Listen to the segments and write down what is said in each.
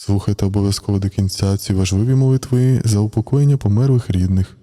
Слухайте обов'язково до кінця ці важливі молитви за упокоєння померлих рідних.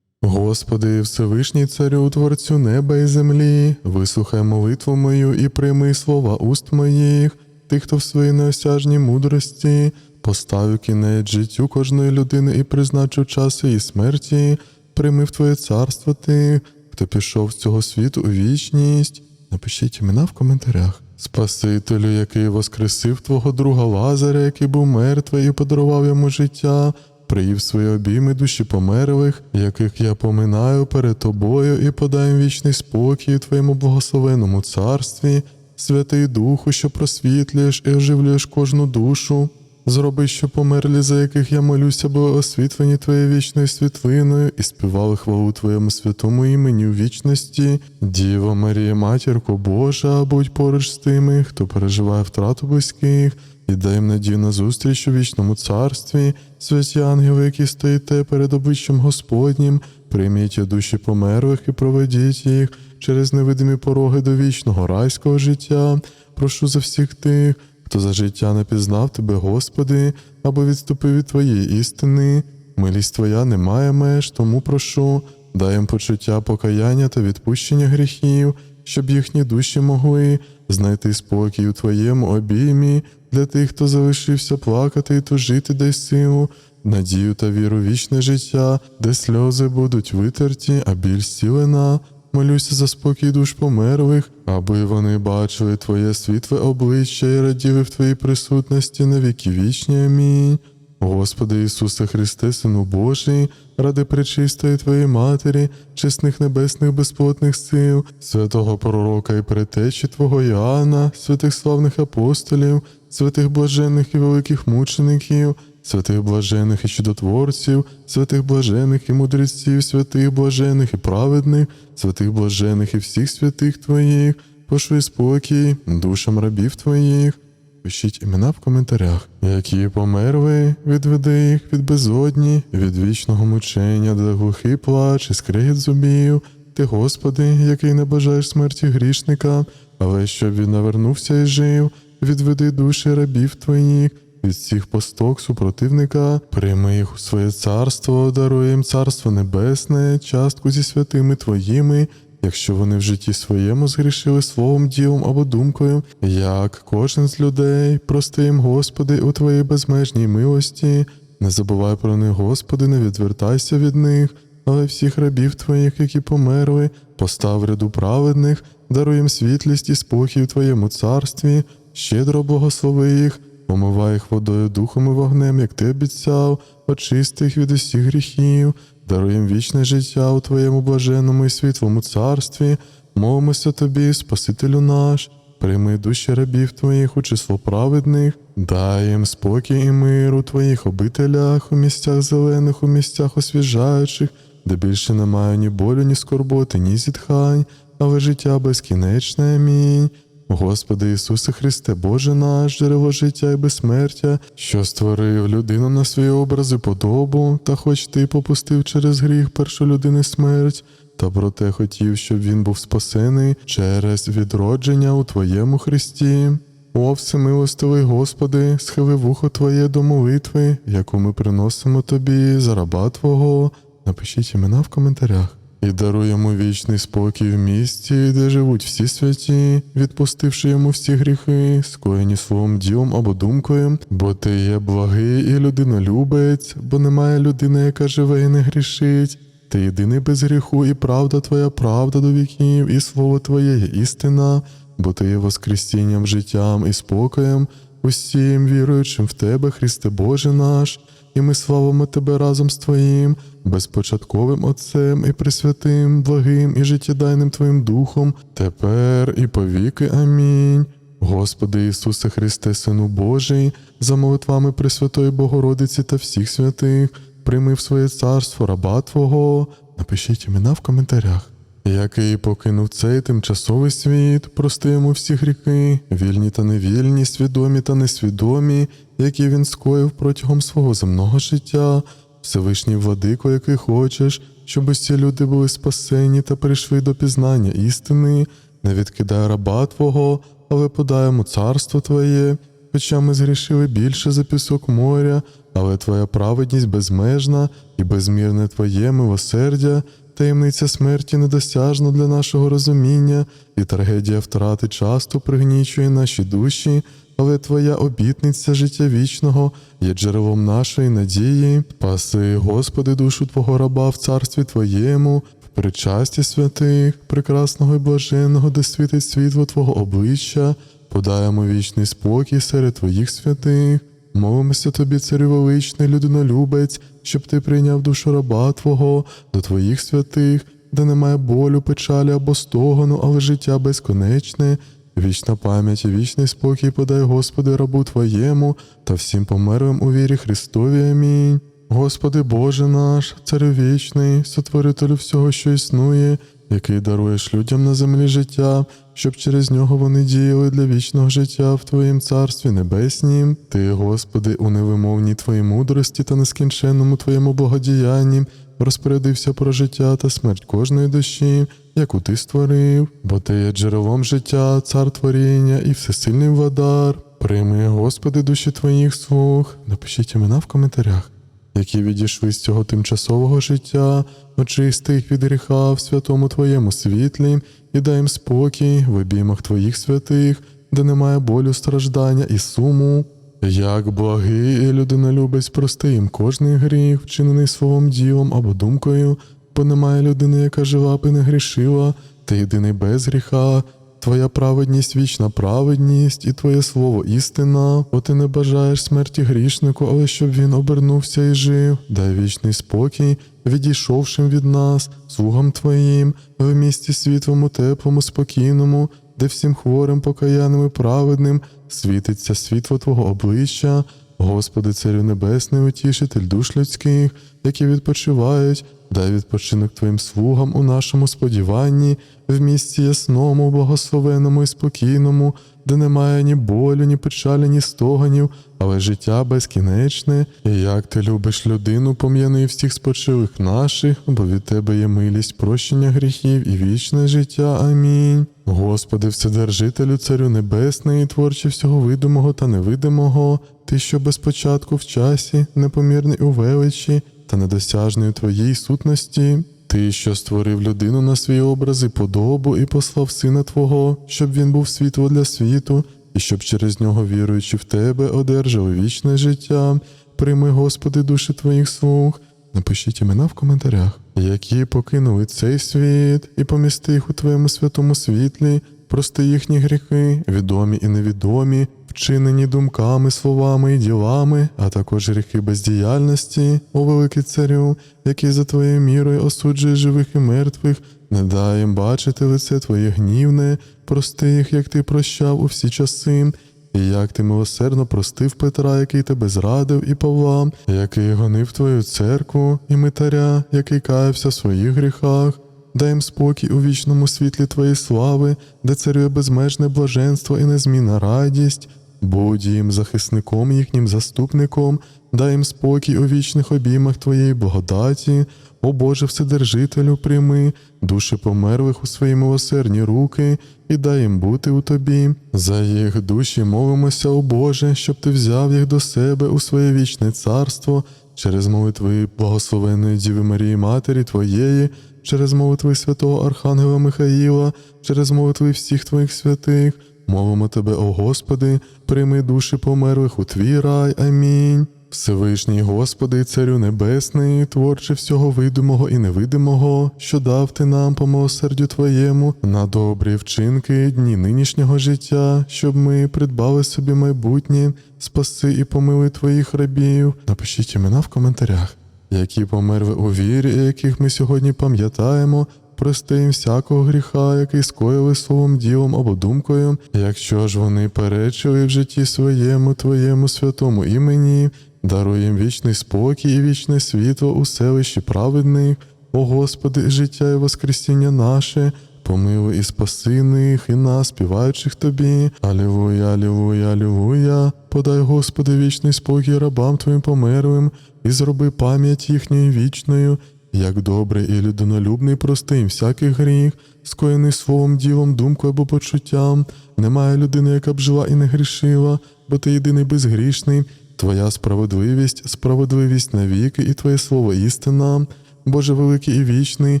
Господи, Всевишній Царю, Творцю неба і землі, вислухай молитву мою і прийми слова уст моїх, тих, хто в своїй неосяжній мудрості поставив кінець життю кожної людини і призначив час її смерті, прийми в Твоє царство тих, хто пішов з цього світу у вічність. Напишіть імена в коментарях. Спасителю, який воскресив твого друга Лазаря, який був мертвий і подарував йому життя, приїв свої обійми душі померлих, яких я поминаю перед тобою і подай вічний спокій у твоєму благословеному царстві, Святий Духу, що просвітлюєш і оживлюєш кожну душу. Зроби, що померлі, за яких я молюся, були освітлені Твоєю вічною світлиною і співали хвалу Твоєму святому імені у вічності. Діво Марія, матірко Божа, будь поруч з тими, хто переживає втрату близьких, і дай їм надію на зустріч у вічному царстві, святі ангели, які стоїте перед обличчям Господнім, прийміть душі померлих і проведіть їх через невидимі пороги до вічного райського життя. Прошу за всіх тих, хто за життя не пізнав тебе, Господи, або відступив від Твоєї істини. Милість Твоя не має меж, тому прошу, дай їм почуття покаяння та відпущення гріхів, щоб їхні душі могли знайти спокій у Твоєму обіймі для тих, хто залишився плакати і тужити, дай силу, надію та віру вічне життя, де сльози будуть витерті, а біль зцілена. Молюся за спокій душ померлих, аби вони бачили Твоє світле обличчя і раділи в Твоїй присутності на віки вічні. Амінь. Господи Ісусе Христе, Сину Божий, ради пречистої Твоєї Матері, чесних небесних безплотних сил, святого пророка і предтечі Твого Іоанна, святих славних апостолів, святих блаженних і великих мучеників, святих блажених і чудотворців, святих блажених і мудреців, святих блажених і праведних, святих блажених і всіх святих Твоїх, пошли спокій душам рабів Твоїх. Пишіть імена в коментарях, які померли, відведи їх від безодні, від вічного мучення, де глухий плач і скригіт зубів. Ти, Господи, який не бажаєш смерті грішника, але щоб він навернувся і жив, відведи душі рабів твоїх, від всіх посток супротивника, прийми їх у своє царство, даруй їм царство небесне, частку зі святими твоїми, якщо вони в житті своєму згрішили словом, ділом або думкою, як кожен з людей, прости їм, Господи, у Твоїй безмежній милості, не забувай про них, Господи, не відвертайся від них, але всіх рабів Твоїх, які померли, постав ряду праведних, даруй їм світлість і спокій у Твоєму царстві, щедро благослови їх, Помивай їх водою духом і вогнем, як ти обіцяв, очисти їх від усіх гріхів, даруй їм вічне життя у Твоєму блаженному і світлому царстві, мовимося Тобі, Спасителю наш, прийми душі рабів Твоїх у число праведних, дай їм спокій і мир у Твоїх обителях, у місцях зелених, у місцях освіжаючих, де більше немає ні болю, ні скорботи, ні зітхань, але життя безкінечне. Амінь. Господи Ісусе Христе, Боже наш, джерело життя і безсмертя, що створив людину на свій образ і подобу, та хоч ти попустив через гріх першу людини смерть, та проте хотів, щоб він був спасений через відродження у Твоєму Христі. О, всемилостивий Господи, схили вухо Твоє до молитви, яку ми приносимо Тобі за раба Твого. Напишіть імена в коментарях. І даруй йому вічний спокій в місті, де живуть всі святі, відпустивши йому всі гріхи, скоєні словом, ділом або думкою, бо ти є благий і людинолюбець, бо немає людини, яка живе і не грішить. Ти єдиний без гріху, і правда твоя правда до віків, і слово Твоє є істина, бо ти є воскресінням, життям і спокоєм, усім віруючим в Тебе, Христе Боже наш, і ми славимо Тебе разом з Твоїм, безпочатковим Отцем і Пресвятим, благим і життєдайним Твоїм Духом, тепер і повіки. Амінь. Господи Ісусе Христе, Сину Божий, за молитвами Пресвятої Богородиці та всіх святих, прийми в своє царство раба Твого. Напишіть імена в коментарях. Який покинув цей тимчасовий світ, прости йому всі гріхи, вільні та невільні, свідомі та несвідомі, які він скоїв протягом свого земного життя, Всевишній владико, який хочеш, щоб усі люди були спасені та прийшли до пізнання істини, не відкидай раба Твого, але подай йому царство Твоє, хоча ми згрішили більше за пісок моря, але Твоя праведність безмежна і безмірне Твоє милосердя, таємниця смерті недосяжна для нашого розуміння, і трагедія втрати часто пригнічує наші душі, але Твоя обітниця життя вічного є джерелом нашої надії. Спаси, Господи, душу Твого раба в царстві Твоєму, в причасті святих, прекрасного і блаженного, де світить світло Твого обличчя, подаємо вічний спокій серед Твоїх святих. Молимося тобі, царю величний, людинолюбець, щоб ти прийняв душу раба Твого до Твоїх святих, де немає болю, печалі або стогону, але життя безконечне. Вічна пам'ять і вічний спокій подай, Господи, рабу Твоєму та всім померлим у вірі Христові. Амінь. Господи Боже наш, царю вічний, сотворителю всього, що існує, який даруєш людям на землі життя, щоб через нього вони діяли для вічного життя в Твоїм царстві небеснім. Ти, Господи, у невимовній Твоїй мудрості та нескінченному Твоєму благодіянні розпорядився про життя та смерть кожної душі, яку ти створив, бо ти є джерелом життя, цар творіння і всесильний владар. Прийми, Господи, душі Твоїх слуг. Напишіть імена в коментарях які відійшли з цього тимчасового життя, очисти їх від гріха в святому Твоєму світлі, і дай їм спокій в обіймах Твоїх святих, де немає болю, страждання і суму. Як благий і людинолюбець, прости їм кожний гріх, вчинений словом ділом або думкою, бо немає людини, яка жила б і не грішила, ти єдиний без гріха. Твоя праведність вічна праведність, і Твоє слово істина, бо ти не бажаєш смерті грішнику, але щоб він обернувся і жив. Дай вічний спокій, відійшовшим від нас, слугам Твоїм, в місті світлому, теплому, спокійному, де всім хворим, покаяним і праведним світиться світло Твого обличчя. Господи, Царю Небесний, утішитель душ людських, які відпочивають, дай відпочинок Твоїм слугам у нашому сподіванні, в місці ясному, благословенному і спокійному, де немає ні болю, ні печалі, ні стоганів, але життя безкінечне, і як ти любиш людину, пом'яни всіх спочилих наших, бо від тебе є милість, прощення гріхів і вічне життя. Амінь. Господи, Вседержителю, Царю Небесний, творче всього видимого та невидимого, ти, що без початку в часі, непомірний у величі та недосяжний у твоїй сутності. Ти, що створив людину на свій образ і подобу, і послав сина Твого, щоб він був світло для світу, і щоб через нього, віруючи в тебе, одержав вічне життя. Прийми, Господи, душі Твоїх слуг. Напишіть імена в коментарях, які покинули цей світ, і помісти їх у Твоєму святому світлі, прости їхні гріхи, відомі і невідомі, вчинені думками, словами і ділами, а також гріхи бездіяльності, о великий царю, який за Твоєю мірою осуджує живих і мертвих, не дай їм бачити лице Твоє гнівне, прости їх, як ти прощав у всі часи. І як ти милосердно простив Петра, який тебе зрадив, і Павла, який гонив твою церкву, і Митаря, який каявся в своїх гріхах, дай їм спокій у вічному світлі Твоєї слави, де царює безмежне блаженство і незмінна радість, будь їм захисником, їхнім заступником, дай їм спокій у вічних обіймах Твоєї благодаті, о Боже Вседержителю, прийми душі померлих у свої милосердні руки і дай їм бути у Тобі. За їх душі молимося, о Боже, щоб Ти взяв їх до себе у своє вічне царство. Через молитви благословенної Діви Марії Матері Твоєї, через молитви святого Архангела Михаїла, через молитви всіх Твоїх святих. Молимо Тебе, о Господи, прийми душі померлих у Твій рай. Амінь. Всевишній Господи, Царю Небесний, творче всього видимого і невидимого, що дав ти нам по милосердю Твоєму на добрі вчинки дні нинішнього життя, щоб ми придбали собі майбутнє, спаси і помили Твоїх рабів. Напишіть імена в коментарях, які померли у вірі, яких ми сьогодні пам'ятаємо. Прости їм всякого гріха, який скоїли словом, ділом або думкою, якщо ж вони перечили в житті своєму, Твоєму святому імені, даруй їм вічний спокій і вічне світло у селищі праведних, о Господи, життя і воскресіння наше, помилуй і спаси них, і нас, співаючих Тобі. Алілуя, алілуя, алілуя. Подай, Господи, вічний спокій рабам Твоїм померлим, і зроби пам'ять їхньою вічною. Як добрий і людинолюбний прости їм всякий гріх, скоєний словом, ділом, думкою або почуттям, немає людини, яка б жила і не грішила, бо ти єдиний безгрішний, Твоя справедливість, справедливість навіки, і Твоє слово істина, Боже великий і вічний,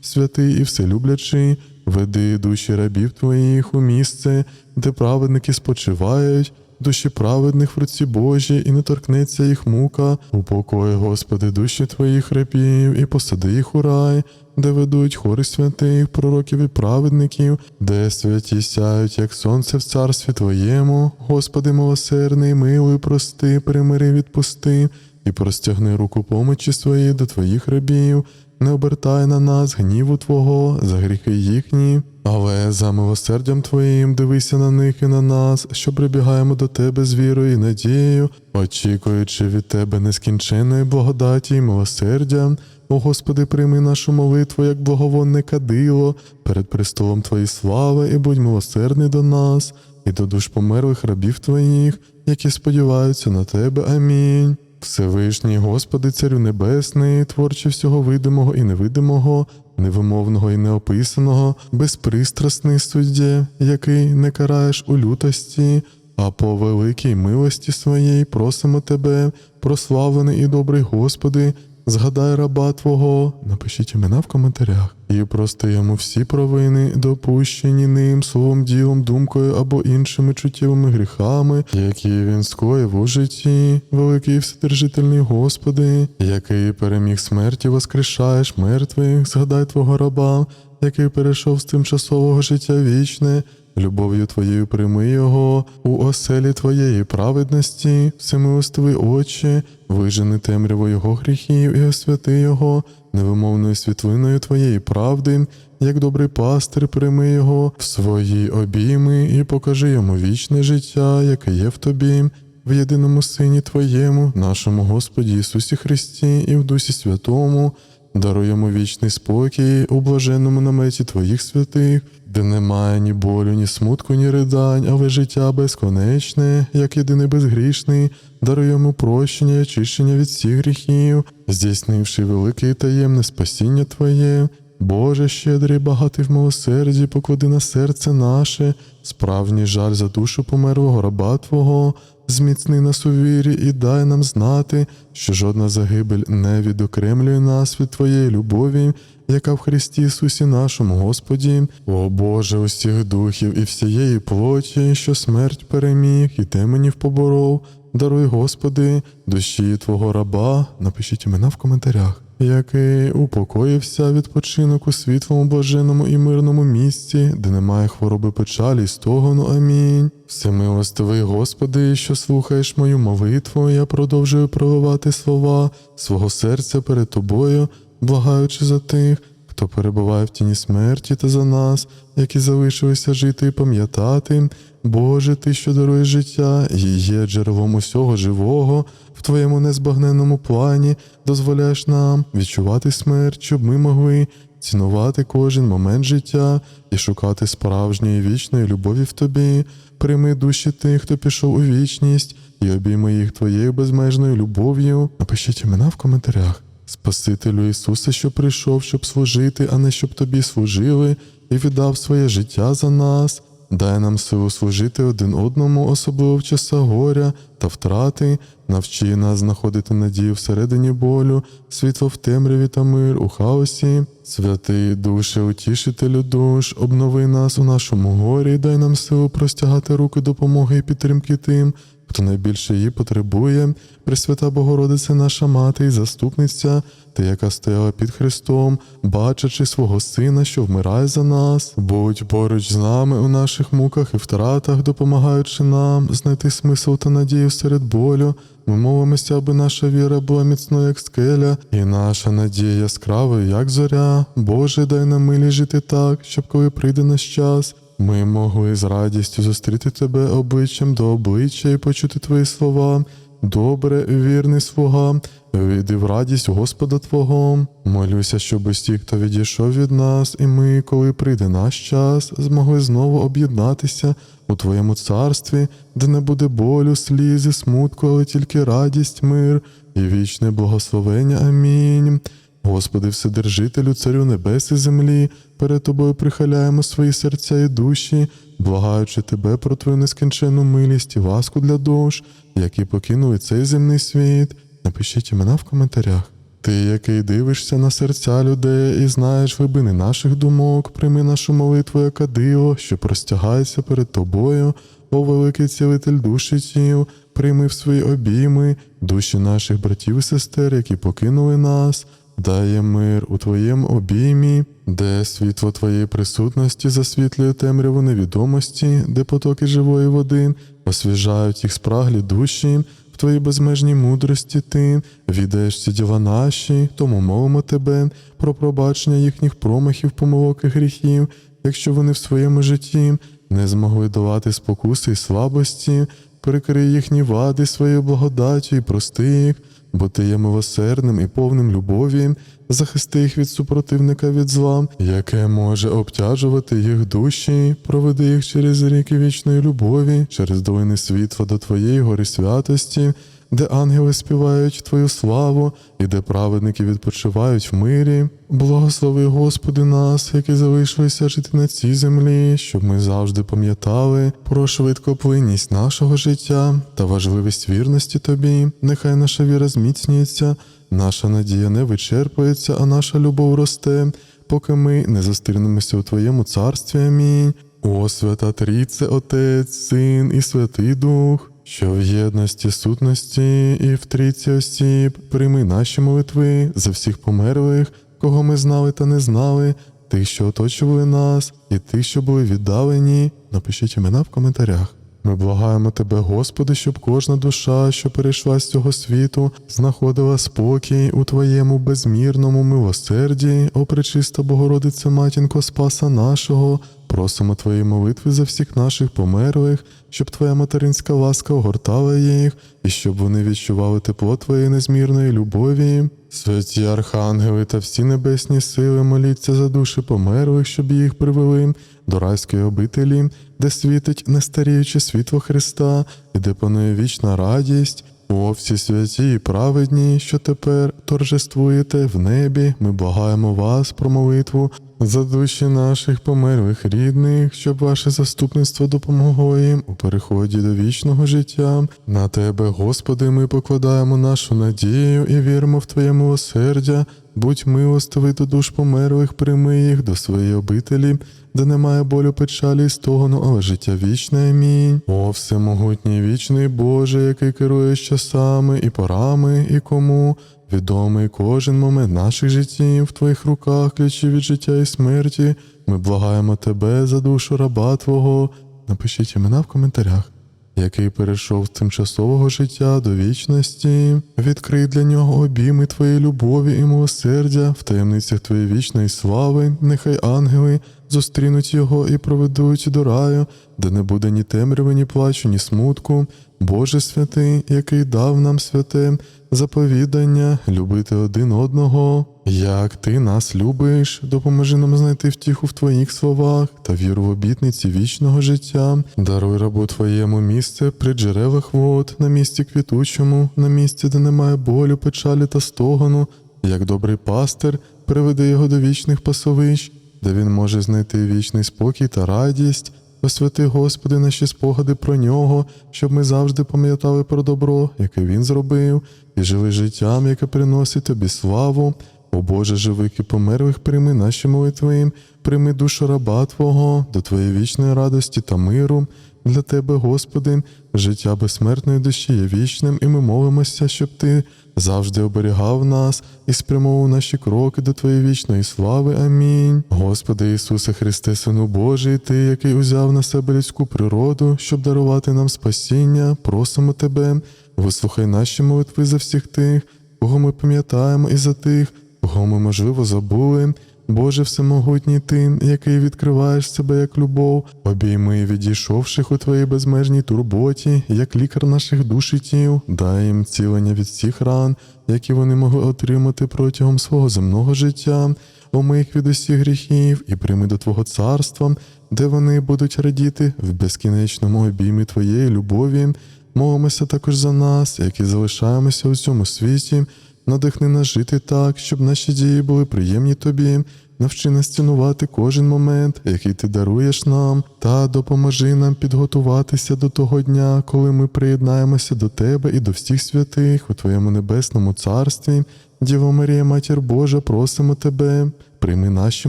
святий і вселюблячий, веди душі рабів Твоїх у місце, де праведники спочивають, душі праведних в руці Божій, і не торкнеться їх мука, упокой, Господи, душі Твоїх рабів, і посади їх у рай, де ведуть хори святих, пророків і праведників, де святі сяють, як сонце в царстві Твоєму, Господи милосердний, милуй, прости, примири, відпусти, і простягни руку помочі своєї до Твоїх рабів, не обертай на нас гніву Твого за гріхи їхні, але за милосердям Твоїм дивися на них і на нас, що прибігаємо до Тебе з вірою і надією, очікуючи від Тебе нескінченної благодаті і милосердя. О Господи, прийми нашу молитву, як благовонне кадило, перед престолом Твоєї слави, і будь милосердний до нас, і до душ померлих рабів Твоїх, які сподіваються на Тебе. Амінь. Всевишній Господи, Царю Небесний, творче всього видимого і невидимого, невимовного і неописаного, безпристрасний суддя, який не караєш у лютості, а по великій милості своїй просимо Тебе, прославлений і добрий Господи, згадай раба Твого, напишіть імена в коментарях, і прости йому всі провини, допущені ним словом, ділом, думкою або іншими чуттєвими гріхами, які він скоїв у житті, великий вседержительний Господи, який переміг смерті, воскрешаєш мертвих, згадай Твого раба, який перейшов з тимчасового життя вічне. Любов'ю Твоєю прийми його у оселі Твоєї праведності, всемилостивий Отче, вижени темряву Його гріхів і освяти Його невимовною світлиною Твоєї правди, як добрий пастир, прийми його в свої обійми і покажи йому вічне життя, яке є в Тобі, в єдиному Сині Твоєму, нашому Господі Ісусі Христі, і в Дусі Святому. Даруємо вічний спокій у блаженному наметі Твоїх святих, де немає ні болю, ні смутку, ні ридань, але життя безконечне, як єдиний безгрішний, даруємо прощення і очищення від всіх гріхів, здійснивши велике і таємне спасіння Твоє. Боже щедрий, багатий в милосерді, поклади на серце наше, справжній жаль за душу померлого раба Твого, зміцни нас у вірі і дай нам знати, що жодна загибель не відокремлює нас від Твоєї любові, яка в Христі Ісусі нашому Господі, о Боже, усіх духів і всієї плоті, що смерть переміг і теменів поборов, даруй, Господи, душі Твого раба, напишіть імена в коментарях який упокоївся відпочинок у світлому блаженному і мирному місці, де немає хвороби печалі стогону. Амінь. Всемилостивий Господи, що слухаєш мою молитву, я продовжую проливати слова свого серця перед Тобою, благаючи за тих, хто перебуває в тіні смерті та за нас, які залишилися жити і пам'ятати. Боже, Ти, що даруєш життя, і є джерелом усього живого, в Твоєму незбагненному плані дозволяєш нам відчувати смерть, щоб ми могли цінувати кожен момент життя і шукати справжньої вічної любові в Тобі. Прийми душі тих, хто пішов у вічність, і обійми їх Твоєю безмежною любов'ю. Напишіть імена в коментарях. Спасителю Ісусе, що прийшов, щоб служити, а не щоб тобі служили, і віддав своє життя за нас. Дай нам силу служити один одному, особливо в часа горя та втрати, навчи нас знаходити надію всередині болю, світло в темряві та мир у хаосі. Святий душе, утішителю душ, обнови нас у нашому горі, дай нам силу простягати руки допомоги і підтримки тим, хто найбільше її потребує, Пресвята Богородиця, наша мати і заступниця, ти, яка стояла під Христом, бачачи свого Сина, що вмирає за нас, будь поруч з нами у наших муках і втратах, допомагаючи нам знайти смисл та надію серед болю. Ми молимося, аби наша віра була міцною, як скеля, і наша надія яскравою, як зоря. Боже, дай нам милі жити так, щоб коли прийде наш час. Ми могли з радістю зустріти тебе обличчям до обличчя і почути твої слова. Добре, вірний слуга, війди в радість Господа Твого. Молюся, щоб усі, хто відійшов від нас, і ми, коли прийде наш час, змогли знову об'єднатися у Твоєму царстві, де не буде болю, слізи, смутку, але тільки радість, мир і вічне благословення. Амінь. Господи, Вседержителю, Царю небес і землі, перед Тобою прихиляємо свої серця і душі, благаючи Тебе про Твою нескінченну милість і ласку для душ, які покинули цей земний світ. Напишіть імена в коментарях. Ти, який дивишся на серця людей і знаєш глибини наших думок, прийми нашу молитву, яка диво, що простягається перед тобою, о великий цілитель душі тіл, прийми в свої обійми душі наших братів і сестер, які покинули нас. Дає мир у твоєму обіймі, де світло твоєї присутності засвітлює темряву невідомості, де потоки живої води освіжають їх спраглі душі, в твоїй безмежній мудрості ти віддаєш ці діла наші, тому молимо тебе про пробачення їхніх промахів, помилок і гріхів, якщо вони в своєму житті не змогли долати спокуси і слабості, перекрий їхні вади своєю благодаттю і прости їх, бо ти є милосердним і повним любові, захисти їх від супротивника від зла, яке може обтяжувати їх душі, проведи їх через ріки вічної любові, через долини світла до твоєї гори святості, де ангели співають Твою славу, і де праведники відпочивають в мирі. Благослови, Господи, нас, які залишилися жити на цій землі, щоб ми завжди пам'ятали про швидкоплинність нашого життя та важливість вірності Тобі. Нехай наша віра зміцнюється, наша надія не вичерпується, а наша любов росте, поки ми не застигнемося у Твоєму царстві. Амінь. О, свята Трійце, Отець, Син і Святий Дух, що в єдності сутності і в трійці осіб прийми наші молитви за всіх померлих, кого ми знали та не знали, тих, що оточували нас, і тих, що були віддалені. Напишіть імена в коментарях. Ми благаємо Тебе, Господи, щоб кожна душа, що перейшла з цього світу, знаходила спокій у Твоєму безмірному милосерді, о пречиста Богородице Матінко Спаса нашого, просимо Твої молитви за всіх наших померлих, щоб Твоя материнська ласка огортала їх, і щоб вони відчували тепло Твоєї незмірної любові. Святі архангели та всі небесні сили моліться за душі померлих, щоб їх привели до райської обителі, де світить нестаріюче світло Христа, і де панує вічна радість. О, всі святі і праведні, що тепер торжествуєте в небі, ми благаємо вас про молитву за душі наших померлих рідних, щоб ваше заступництво допомогло їм у переході до вічного життя. На тебе, Господи, ми покладаємо нашу надію і віримо в Твоє милосердя. Будь милостивий до душ померлих, прийми їх до своєї обителі, де немає болю печалі і стогону, але життя вічне. Амінь. О, всемогутній вічний Боже, який керує часами і порами, і кому відомий кожен момент наших життів в Твоїх руках, ключі від життя і смерті. Ми благаємо Тебе за душу раба Твого. Напишіть імена в коментарях який перейшов з тимчасового життя до вічності, відкрий для нього обійми твоєї любові і милосердя в таємницях твоєї вічної слави, нехай ангели зустрінуть його і проведуть до раю, де не буде ні темряви, ні плачу, ні смутку. Боже святий, який дав нам святе заповідання любити один одного. Як ти нас любиш, допоможи нам знайти втіху в твоїх словах та віру в обітниці вічного життя. Даруй рабу твоєму місце при джерелах вод, на місці квітучому, на місці, де немає болю, печалі та стогону. Як добрий пастир, приведи його до вічних пасовищ, де він може знайти вічний спокій та радість. Освяти, Господи, наші спогади про нього, щоб ми завжди пам'ятали про добро, яке він зробив, і жили життям, яке приносить тобі славу. О Боже, живих і померлих, прийми наші молитви, прийми душу раба Твого до Твоєї вічної радості та миру. Для Тебе, Господи, життя безсмертної душі є вічним, і ми молимося, щоб Ти завжди оберігав нас і спрямовував наші кроки до Твоєї вічної слави. Амінь. Господи Ісусе Христе, Сину Божий, Ти, який узяв на себе людську природу, щоб дарувати нам спасіння, просимо Тебе, вислухай наші молитви за всіх тих, кого ми пам'ятаємо, і за тих, кого ми, можливо, забули. Боже всемогутній Ти, який відкриваєш себе як любов, обійми відійшовших у Твоїй безмежній турботі, як лікар наших душ і тіл, дай їм цілення від всіх ран, які вони могли отримати протягом свого земного життя, омий їх від усіх гріхів і прийми до Твого царства, де вони будуть радіти в безкінечному обіймі Твоєї любові. Молимося також за нас, які залишаємося у цьому світі, надихни нас жити так, щоб наші дії були приємні тобі. Навчи нас цінувати кожен момент, який ти даруєш нам, та допоможи нам підготуватися до того дня, коли ми приєднаємося до тебе і до всіх святих у Твоєму небесному царстві. Діво Марія, Матір Божа, просимо тебе, прийми наші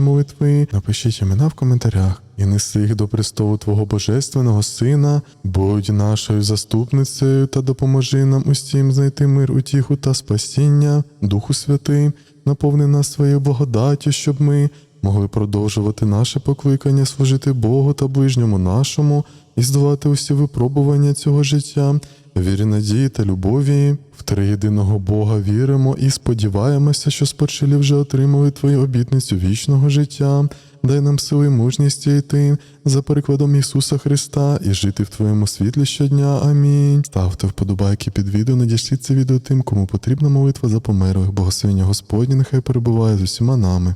молитви, напишіть імена в коментарях і неси їх до престолу Твого Божественного Сина, будь нашою заступницею та допоможи нам усім знайти мир, утіху та спасіння, Духу Святий, наповни нас своєю благодаттю, щоб ми могли продовжувати наше покликання служити Богу та ближньому нашому і здолати усі випробування цього життя, вірі, надії та любові. В триєдиного Бога віримо і сподіваємося, що спочилі вже отримали Твою обітницю вічного життя. Дай нам сили і мужність йти за перекладом Ісуса Христа і жити в Твоєму світлі щодня. Амінь. Ставте вподобайки під відео, надішліть це відео тим, кому потрібна молитва за померлих. Благословення Господні нехай перебуває з усіма нами.